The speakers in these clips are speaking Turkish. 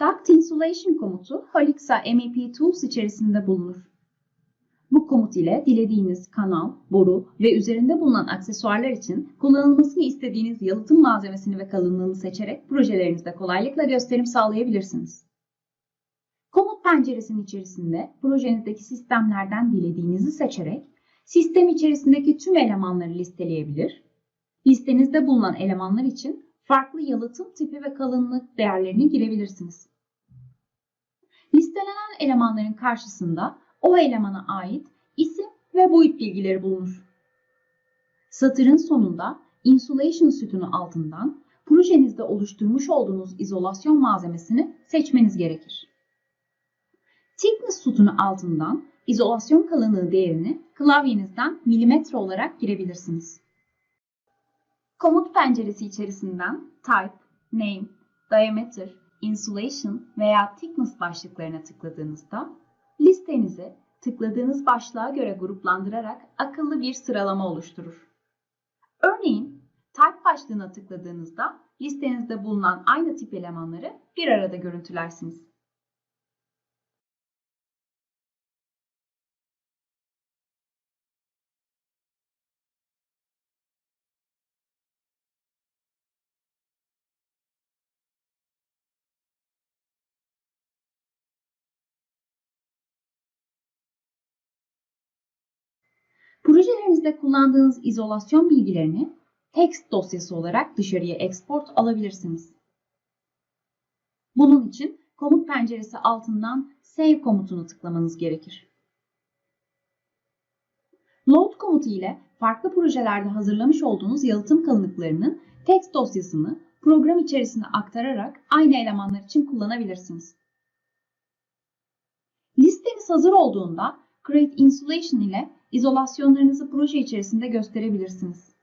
Duct Insulation komutu Holixa MEP Tools içerisinde bulunur. Bu komut ile dilediğiniz kanal, boru ve üzerinde bulunan aksesuarlar için kullanılmasını istediğiniz yalıtım malzemesini ve kalınlığını seçerek projelerinizde kolaylıkla gösterim sağlayabilirsiniz. Komut penceresinin içerisinde projenizdeki sistemlerden dilediğinizi seçerek sistem içerisindeki tüm elemanları listeleyebilir, listenizde bulunan elemanlar için farklı yalıtım tipi ve kalınlık değerlerini girebilirsiniz. Listelenen elemanların karşısında o elemana ait isim ve boyut bilgileri bulunur. Satırın sonunda insulation sütunu altından projenizde oluşturmuş olduğunuz izolasyon malzemesini seçmeniz gerekir. Thickness sütunu altından izolasyon kalınlığı değerini klavyenizden milimetre olarak girebilirsiniz. Komut penceresi içerisinden Type, Name, Diameter, Insulation veya Thickness başlıklarına tıkladığınızda listenizi tıkladığınız başlığa göre gruplandırarak akıllı bir sıralama oluşturur. Örneğin Type başlığına tıkladığınızda listenizde bulunan aynı tip elemanları bir arada görüntülersiniz. Projelerinizde kullandığınız izolasyon bilgilerini text dosyası olarak dışarıya export alabilirsiniz. Bunun için komut penceresi altından Save komutunu tıklamanız gerekir. Load komutu ile farklı projelerde hazırlamış olduğunuz yalıtım kalınlıklarının text dosyasını program içerisine aktararak aynı elemanlar için kullanabilirsiniz. Listeniz hazır olduğunda Create Insulation ile izolasyonlarınızı proje içerisinde gösterebilirsiniz.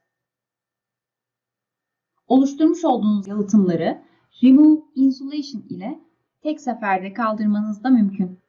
Oluşturmuş olduğunuz yalıtımları Remove Insulation ile tek seferde kaldırmanız da mümkün.